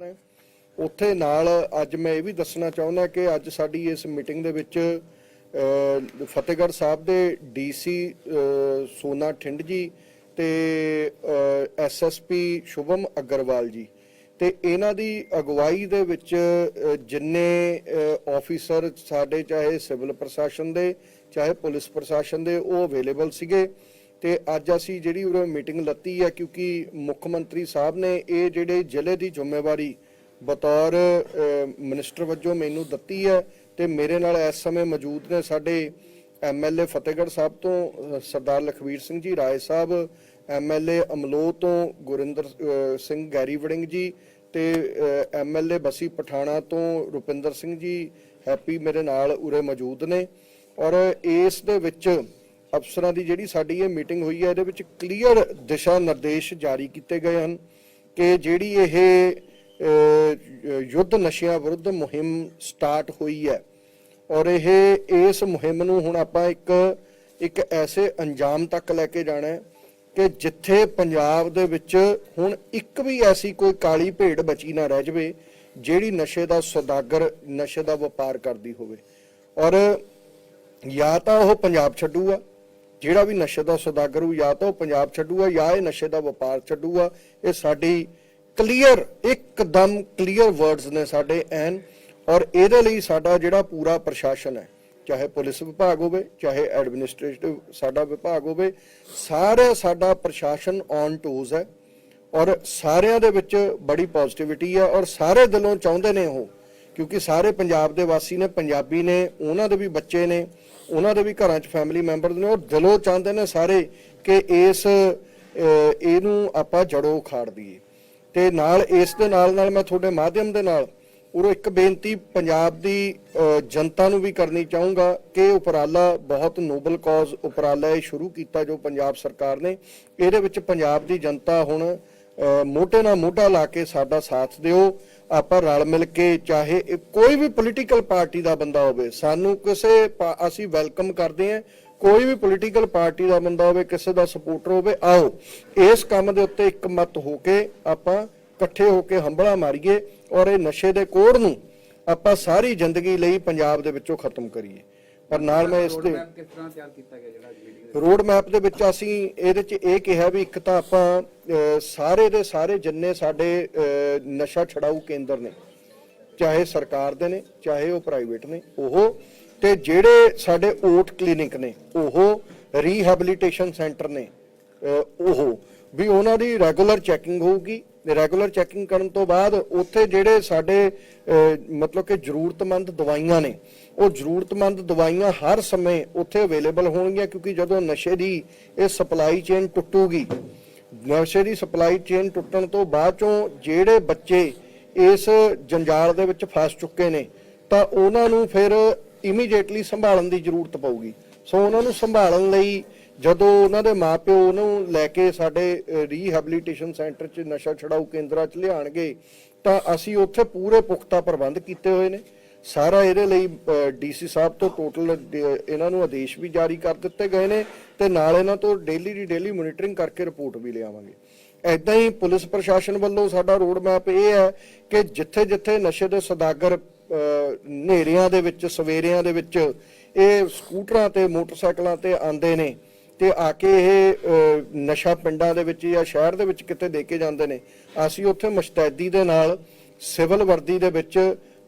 ਕਰਦਾ ਉੱਥੇ ਨਾਲ ਅੱਜ ਮੈਂ ਇਹ ਵੀ ਦੱਸਣਾ ਚਾਹੁੰਦਾ ਕਿ ਅੱਜ ਸਾਡੀ ਇਸ ਮੀਟਿੰਗ ਦੇ ਵਿੱਚ ਫਤਿਹਗੜ੍ਹ ਸਾਹਿਬ ਦੇ ਡੀਸੀ ਸੋਨਾ ਠਿੰਡ ਜੀ ਤੇ ਐਸਐਸਪੀ ਸ਼ੁਭਮ ਅਗਰਵਾਲ ਜੀ। ਤੇ ਇਹਨਾਂ ਦੀ ਅਗਵਾਈ ਦੇ ਵਿੱਚ ਜਿੰਨੇ ਆਫੀਸਰ ਸਾਡੇ ਚਾਹੇ ਸਿਵਲ ਪ੍ਰਸ਼ਾਸਨ ਦੇ, ਚਾਹੇ ਪੁਲਿਸ ਪ੍ਰਸ਼ਾਸਨ ਦੇ ਉਹ ਅਵੇਲੇਬਲ ਸੀਗੇ। ਤੇ ਅੱਜ ਅਸੀਂ ਜਿਹੜੀ ਉਰੇ ਮੀਟਿੰਗ ਲੱਤੀ ਹੈ ਕਿਉਂਕਿ ਮੁੱਖ ਮੰਤਰੀ ਸਾਹਿਬ ਨੇ ਇਹ ਜਿਹੜੇ ਜ਼ਿਲ੍ਹੇ ਦੀ ਜ਼ਿੰਮੇਵਾਰੀ ਬਤੌਰ ਅ, ਮਿਨਿਸਟਰ ਵਜੋਂ ਮੈਨੂੰ ਦਿੱਤੀ ਹੈ ਤੇ ਮੇਰੇ ਨਾਲ ਇਸ ਸਮੇਂ ਮੌਜੂਦ ਨੇ ਸਾਡੇ ਐਮਐਲਏ ਫਤਿਹਗੜ੍ਹ ਸਾਹਿਬ ਤੋਂ ਸਰਦਾਰ ਲਖਵੀਰ ਸਿੰਘ ਜੀ ਰਾਏ ਸਾਹਿਬ ਐਮਐਲਏ ਅਮਲੋ ਤੋਂ ਗੁਰਿੰਦਰ ਸਿੰਘ ਗੈਰੀ ਵੜਿੰਗ ਜੀ ਤੇ ਐਮਐਲਏ ਬਸੀ ਪਠਾਣਾ ਤੋਂ ਰੁਪਿੰਦਰ ਸਿੰਘ ਜੀ ਹੈਪੀ ਮੇਰੇ ਨਾਲ ਉਰੇ ਮੌਜੂਦ ਨੇ ਔਰ ਇਸ ਦੇ ਵਿੱਚ ਅਫਸਰਾਂ ਦੀ ਜਿਹੜੀ ਸਾਡੀ ਇਹ ਮੀਟਿੰਗ ਹੋਈ ਹੈ, ਇਹਦੇ ਵਿੱਚ ਕਲੀਅਰ ਦਿਸ਼ਾ ਨਿਰਦੇਸ਼ ਜਾਰੀ ਕੀਤੇ ਗਏ ਹਨ ਕਿ ਜਿਹੜੀ ਇਹ ਯੁੱਧ ਨਸ਼ਿਆਂ ਵਿਰੁੱਧ ਮੁਹਿੰਮ ਸਟਾਰਟ ਹੋਈ ਹੈ ਔਰ ਇਹ, ਇਸ ਮੁਹਿੰਮ ਨੂੰ ਹੁਣ ਆਪਾਂ ਇੱਕ ਇੱਕ ਐਸੇ ਅੰਜਾਮ ਤੱਕ ਲੈ ਕੇ ਜਾਣਾ ਹੈ ਕਿ ਜਿੱਥੇ ਪੰਜਾਬ ਦੇ ਵਿੱਚ ਹੁਣ ਇੱਕ ਵੀ ਐਸੀ ਕੋਈ ਕਾਲੀ ਭੇਡ ਬਚੀ ਨਾ ਰਹਿ ਜਵੇ ਜਿਹੜੀ ਨਸ਼ੇ ਦਾ ਸੌਦਾਗਰ, ਨਸ਼ੇ ਦਾ ਵਪਾਰ ਕਰਦੀ ਹੋਵੇ। ਔਰ ਜਾਂ ਤਾਂ ਉਹ ਪੰਜਾਬ ਛੱਡੂਗਾ ਜਿਹੜਾ ਵੀ ਨਸ਼ੇ ਦਾ ਸੌਦਾਗਰ ਹੋ ਜਾਂ ਤਾਂ ਉਹ ਪੰਜਾਬ ਛੱਡੂਗਾ, ਜਾਂ ਇਹ ਨਸ਼ੇ ਦਾ ਵਪਾਰ ਛੱਡੂਗਾ, ਇਹ ਸਾਡੀ ਕਲੀਅਰ ਇੱਕਦਮ ਕਲੀਅਰ ਵਰਡਸ ਨੇ ਸਾਡੇ ਐਨ, ਔਰ ਇਹਦੇ ਲਈ ਸਾਡਾ ਜਿਹੜਾ ਪੂਰਾ ਪ੍ਰਸ਼ਾਸਨ ਹੈ, ਚਾਹੇ ਪੁਲਿਸ ਵਿਭਾਗ ਹੋਵੇ, ਚਾਹੇ ਐਡਮਿਨਿਸਟ੍ਰੇਟਿਵ ਸਾਡਾ ਵਿਭਾਗ ਹੋਵੇ, ਸਾਰਾ ਸਾਡਾ ਪ੍ਰਸ਼ਾਸਨ ਔਨ ਟੂਜ਼ ਹੈ, ਔਰ ਸਾਰਿਆਂ ਦੇ ਵਿੱਚ ਬੜੀ ਪੋਜ਼ਿਟਿਵਿਟੀ ਹੈ, ਔਰ ਸਾਰੇ ਦਿਲੋਂ ਚਾਹੁੰਦੇ ਨੇ ਉਹ, ਕਿਉਂਕਿ ਸਾਰੇ ਪੰਜਾਬ ਦੇ ਵਾਸੀ ਨੇ, ਪੰਜਾਬੀ ਨੇ, ਉਹਨਾਂ ਦੇ ਵੀ ਬੱਚੇ ਨੇ ਉਹਨਾਂ ਦੇ ਵੀ ਘਰਾਂ 'ਚ ਫੈਮਿਲੀ ਮੈਂਬਰ ਨੇ ਔਰ ਦਿਲੋਂ ਚਾਹੁੰਦੇ ਨੇ ਸਾਰੇ ਕਿ ਇਸ ਇਹਨੂੰ ਆਪਾਂ ਜੜੋਂ ਉਖਾੜ ਦਈਏ। ਤੇ ਨਾਲ ਇਸ ਦੇ ਨਾਲ ਨਾਲ ਮੈਂ ਤੁਹਾਡੇ ਮਾਧਿਅਮ ਦੇ ਨਾਲ ਉਹ ਇੱਕ ਬੇਨਤੀ ਪੰਜਾਬ ਦੀ ਜਨਤਾ ਨੂੰ ਵੀ ਕਰਨੀ ਚਾਹੂੰਗਾ ਕਿ ਉਪਰਾਲਾ ਬਹੁਤ ਨੋਬਲ ਕਾਜ਼ ਉਪਰਾਲਾ ਇਹ ਸ਼ੁਰੂ ਕੀਤਾ ਜੋ ਪੰਜਾਬ ਸਰਕਾਰ ਨੇ। ਇਹਦੇ ਵਿੱਚ ਪੰਜਾਬ ਦੀ ਜਨਤਾ ਹੁਣ ਮੋਢੇ ਨਾਲ ਮੋਢਾ ਲਾ ਕੇ ਸਾਡਾ ਸਾਥ ਦਿਓ। ਆਪਾਂ ਰਲ ਮਿਲ ਕੇ ਚਾਹੇ ਇਹ ਕੋਈ ਵੀ ਪੋਲੀਟੀਕਲ ਪਾਰਟੀ ਦਾ ਬੰਦਾ ਹੋਵੇ, ਸਾਨੂੰ ਕਿਸੇ ਪਾ- ਅਸੀਂ ਵੈਲਕਮ ਕਰਦੇ ਹਾਂ। ਕੋਈ ਵੀ ਪੋਲੀਟੀਕਲ ਪਾਰਟੀ ਦਾ ਬੰਦਾ ਹੋਵੇ, ਕਿਸੇ ਦਾ ਸਪੋਰਟਰ ਹੋਵੇ, ਆਓ। ਇਸ ਕੰਮ ਦੇ ਉੱਤੇ ਇੱਕ ਮਤ ਹੋ ਕੇ ਆਪਾਂ ਇਕੱਠੇ ਹੋ ਕੇ ਹੰਬਲਾ ਮਾਰੀਏ ਔਰ ਇਹ ਨਸ਼ੇ ਦੇ ਕੋੜ ਨੂੰ ਆਪਾਂ ਸਾਰੀ ਜ਼ਿੰਦਗੀ ਲਈ ਪੰਜਾਬ ਦੇ ਵਿੱਚੋਂ ਖਤਮ ਕਰੀਏ। ਪਰ ਨਾਲ ਮੈਂ ਇਸ ਦੇ ਕਿਸ ਤਰ੍ਹਾਂ ਤਿਆਰ ਕੀਤਾ ਗਿਆ ਜਿਹੜਾ ਮੀਟਿੰਗ ਰੋਡ ਮੈਪ ਦੇ ਵਿੱਚ ਅਸੀਂ ਇਹਦੇ 'ਚ ਇਹ ਕਿਹਾ ਵੀ ਇੱਕ ਤਾਂ ਆਪਾਂ ਸਾਰੇ ਦੇ ਸਾਰੇ ਜਿੰਨੇ ਸਾਡੇ ਨਸ਼ਾ ਛਡਾਊ ਕੇਂਦਰ ਨੇ ਚਾਹੇ ਸਰਕਾਰ ਦੇ ਨੇ ਚਾਹੇ ਉਹ ਪ੍ਰਾਈਵੇਟ ਨੇ ਉਹ ਤੇ ਜਿਹੜੇ ਸਾਡੇ ਓਟ ਕਲੀਨਿਕ ਨੇ ਉਹ ਰੀਹੈਬਿਲਿਟੇਸ਼ਨ ਸੈਂਟਰ ਨੇ ਉਹ ਵੀ ਉਹਨਾਂ ਦੀ ਰੈਗੂਲਰ ਚੈਕਿੰਗ ਹੋਊਗੀ ਰੈਗੂਲਰ ਚੈਕਿੰਗ ਕਰਨ ਤੋਂ ਬਾਅਦ ਉੱਥੇ ਜਿਹੜੇ ਸਾਡੇ ਮਤਲਬ ਕਿ ਜ਼ਰੂਰਤਮੰਦ ਦਵਾਈਆਂ ਨੇ, ਉਹ ਜ਼ਰੂਰਤਮੰਦ ਦਵਾਈਆਂ ਹਰ ਸਮੇਂ ਉੱਥੇ ਅਵੇਲੇਬਲ ਹੋਣਗੀਆਂ ਕਿਉਂਕਿ ਜਦੋਂ ਨਸ਼ੇ ਦੀ ਇਹ ਸਪਲਾਈ ਚੇਨ ਟੁੱਟੂਗੀ, ਨਸ਼ੇ ਦੀ ਸਪਲਾਈ ਚੇਨ ਟੁੱਟਣ ਤੋਂ ਬਾਅਦ ਚੋਂ ਜਿਹੜੇ ਬੱਚੇ ਇਸ ਜੰਜਾਲ ਦੇ ਵਿੱਚ ਫਸ ਚੁੱਕੇ ਨੇ, ਤਾਂ ਉਹਨਾਂ ਨੂੰ ਫਿਰ ਇਮੀਡੀਏਟਲੀ ਸੰਭਾਲਣ ਦੀ ਜ਼ਰੂਰਤ ਪਊਗੀ। ਸੋ ਉਹਨਾਂ ਨੂੰ ਸੰਭਾਲਣ ਲਈ ਜਦੋਂ ਉਹਨਾਂ ਦੇ ਮਾਪਿਓ ਉਹਨੂੰ ਲੈ ਕੇ ਸਾਡੇ ਰੀਹੈਬਿਲਿਟੇਸ਼ਨ ਸੈਂਟਰ 'ਚ ਨਸ਼ਾ ਛਡਾਊ ਕੇਂਦਰਾਂ 'ਚ ਲਿਆਣਗੇ ਤਾਂ ਅਸੀਂ ਉੱਥੇ ਪੂਰੇ ਪੁਖਤਾ ਪ੍ਰਬੰਧ ਕੀਤੇ ਹੋਏ ਨੇ। ਸਾਰਾ ਇਹਦੇ ਲਈ ਡੀਸੀ ਸਾਹਿਬ ਤੋਂ ਟੋਟਲ ਇਹਨਾਂ ਨੂੰ ਆਦੇਸ਼ ਵੀ ਜਾਰੀ ਕਰ ਦਿੱਤੇ ਗਏ ਨੇ ਤੇ ਨਾਲ ਇਹਨਾਂ ਤੋਂ ਡੇਲੀ ਦੀ ਡੇਲੀ ਮੋਨੀਟਰਿੰਗ ਕਰਕੇ ਰਿਪੋਰਟ ਵੀ ਲਿਆਵਾਂਗੇ। ਐਦਾਂ ਹੀ ਪੁਲਿਸ ਪ੍ਰਸ਼ਾਸਨ ਵੱਲੋਂ ਸਾਡਾ ਰੋਡ ਮੈਪ ਇਹ ਹੈ ਕਿ ਜਿੱਥੇ ਜਿੱਥੇ ਨਸ਼ੇ ਦੇ ਸੌਦਾਗਰ ਅਹ, ਹਨੇਰਿਆਂ ਦੇ ਵਿੱਚ ਸਵੇਰਿਆਂ ਦੇ ਵਿੱਚ ਇਹ ਸਕੂਟਰਾਂ ਤੇ ਮੋਟਰਸਾਈਕਲਾਂ ਤੇ ਆਉਂਦੇ ਨੇ ਤੇ ਆ ਕੇ ਇਹ ਨਸ਼ਾ ਪਿੰਡਾਂ ਦੇ ਵਿੱਚ ਜਾਂ ਸ਼ਹਿਰ ਦੇ ਵਿੱਚ ਕਿਤੇ ਦੇ ਕੇ ਜਾਂਦੇ ਨੇ, ਅਸੀਂ ਉੱਥੇ ਮੁਸ਼ਤੈਦੀ ਦੇ ਨਾਲ ਸਿਵਲ ਵਰਦੀ ਦੇ ਵਿੱਚ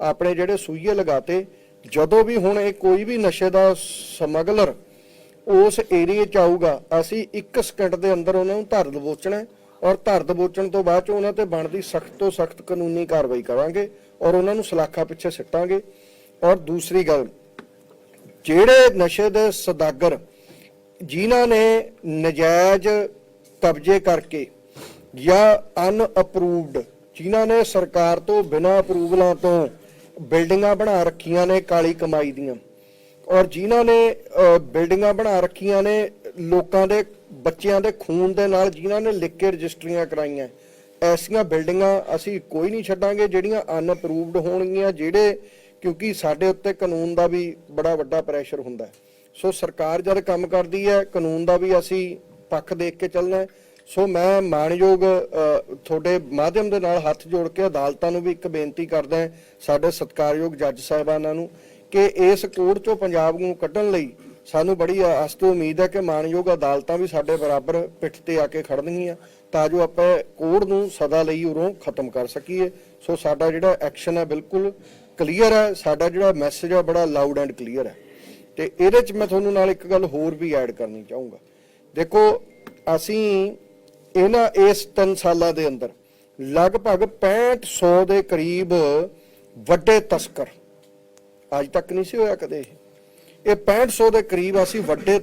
ਆਪਣੇ ਜਿਹੜੇ ਸੂਈਏ ਲਗਾਤੇ, ਜਦੋਂ ਵੀ ਹੁਣ ਇਹ ਕੋਈ ਵੀ ਨਸ਼ੇ ਦਾ ਸਮਗਲਰ ਉਸ ਏਰੀਏ ਚ ਆਊਗਾ, ਅਸੀਂ 1 ਸਕਿੰਟ ਦੇ ਅੰਦਰ ਉਹਨਾਂ ਨੂੰ ਧਰ ਦਬੋਚਣਾ ਔਰ ਧਰ ਦਬੋਚਣ ਤੋਂ ਬਾਅਦ ਚ ਉਹਨਾਂ ਤੇ ਬਣਦੀ ਸਖਤ ਤੋਂ ਸਖਤ ਕਾਨੂੰਨੀ ਕਾਰਵਾਈ ਕਰਾਂਗੇ ਔਰ ਉਹਨਾਂ ਨੂੰ ਸਲਾਖਾਂ ਪਿੱਛੇ ਸਿੱਟਾਂਗੇ। ਔਰ ਦੂਸਰੀ ਗੱਲ, ਜਿਹੜੇ ਨਸ਼ੇ ਦੇ ਸਦਾਗਰ ਜਿਨ੍ਹਾਂ ਨੇ ਨਜਾਇਜ਼ ਕਬਜ਼ੇ ਕਰਕੇ ਜਾਂ ਅਨਅਪਰੂਵਡ ਜਿਨ੍ਹਾਂ ਨੇ ਸਰਕਾਰ ਤੋਂ ਬਿਨਾਂ ਅਪਰੂਵਲਾਂ ਤੋਂ ਬਿਲਡਿੰਗਾਂ ਬਣਾ ਰੱਖੀਆਂ ਨੇ ਕਾਲੀ ਕਮਾਈ ਦੀਆਂ ਔਰ ਜਿਨ੍ਹਾਂ ਨੇ ਬਿਲਡਿੰਗਾਂ ਬਣਾ ਰੱਖੀਆਂ ਨੇ ਲੋਕਾਂ ਦੇ, ਬੱਚਿਆਂ ਦੇ ਖੂਨ ਦੇ ਨਾਲ ਜਿਨ੍ਹਾਂ ਨੇ ਲਿਖ ਕੇ ਰਜਿਸਟਰੀਆਂ ਕਰਾਈਆਂ, ਐਸੀਆਂ ਬਿਲਡਿੰਗਾਂ ਅਸੀਂ ਕੋਈ ਨਹੀਂ ਛੱਡਾਂਗੇ ਜਿਹੜੀਆਂ ਅਨਅਪਰੂਵਡ ਹੋਣਗੀਆਂ, ਜਿਹੜੇ ਕਿਉਂਕਿ ਸਾਡੇ ਉੱਤੇ ਕਾਨੂੰਨ ਦਾ ਵੀ ਬੜਾ ਵੱਡਾ ਪ੍ਰੈਸ਼ਰ ਹੁੰਦਾ ਹੈ। ਸੋ ਸਰਕਾਰ ਜਦ ਕੰਮ ਕਰਦੀ ਹੈ, ਕਾਨੂੰਨ ਦਾ ਵੀ ਅਸੀਂ ਪੱਖ ਦੇਖ ਕੇ ਚੱਲਣਾ ਹੈ। ਸੋ ਮੈਂ ਮਾਣਯੋਗ ਤੁਹਾਡੇ ਮਾਧਿਅਮ ਦੇ ਨਾਲ ਹੱਥ ਜੋੜ ਕੇ ਅਦਾਲਤਾਂ ਨੂੰ ਵੀ ਇੱਕ ਬੇਨਤੀ ਕਰਦਾ ਹਾਂ, ਸਾਡੇ ਸਤਿਕਾਰਯੋਗ ਜੱਜ ਸਾਹਿਬਾਨਾਂ ਨੂੰ, ਕਿ ਇਸ ਕੋਡ ਚੋਂ ਪੰਜਾਬ ਨੂੰ ਕੱਢਣ ਲਈ ਸਾਨੂੰ ਬੜੀ ਆਸ ਤੋਂ ਉਮੀਦ ਹੈ ਕਿ ਮਾਣਯੋਗ ਅਦਾਲਤਾਂ ਵੀ ਸਾਡੇ ਬਰਾਬਰ ਪਿੱਠ ਤੇ ਆ ਕੇ ਖੜਨਗੀਆਂ, ਤਾਂ ਜੋ ਆਪਾਂ ਕੋਡ ਨੂੰ ਸਦਾ ਲਈ ਉਰੋਂ ਖਤਮ ਕਰ ਸਕੀਏ। ਸੋ ਸਾਡਾ ਜਿਹੜਾ ਐਕਸ਼ਨ ਹੈ ਬਿਲਕੁਲ ਕਲੀਅਰ ਹੈ, ਸਾਡਾ ਜਿਹੜਾ ਮੈਸੇਜ ਹੈ, ਬੜਾ ਲਾਊਡ ਐਂਡ ਕਲੀਅਰ ਹੈ। ਤੇ ਇਹਦੇ ਚ ਮੈਂ ਤੁਹਾਨੂੰ ਨਾਲ ਇੱਕ ਗੱਲ ਹੋਰ ਵੀ ਐਡ ਕਰਨੀ ਚਾਹੂੰਗਾ। ਦੇਖੋ, ਅਸੀਂ ਇਹਨਾਂ ਇਸ 3 ਸਾਲਾਂ ਦੇ ਅੰਦਰ ਲਗਭਗ 6500 ਦੇ ਕਰੀਬ ਵੱਡੇ ਤਸਕਰ, ਅੱਜ ਤੱਕ ਨਹੀਂ ਸੀ ਹੋਇਆ ਕਦੇ ਇਹ। ਇਹ 6500 ਦੇ ਕਰੀਬ ਅਸੀਂ ਵੱਡੇ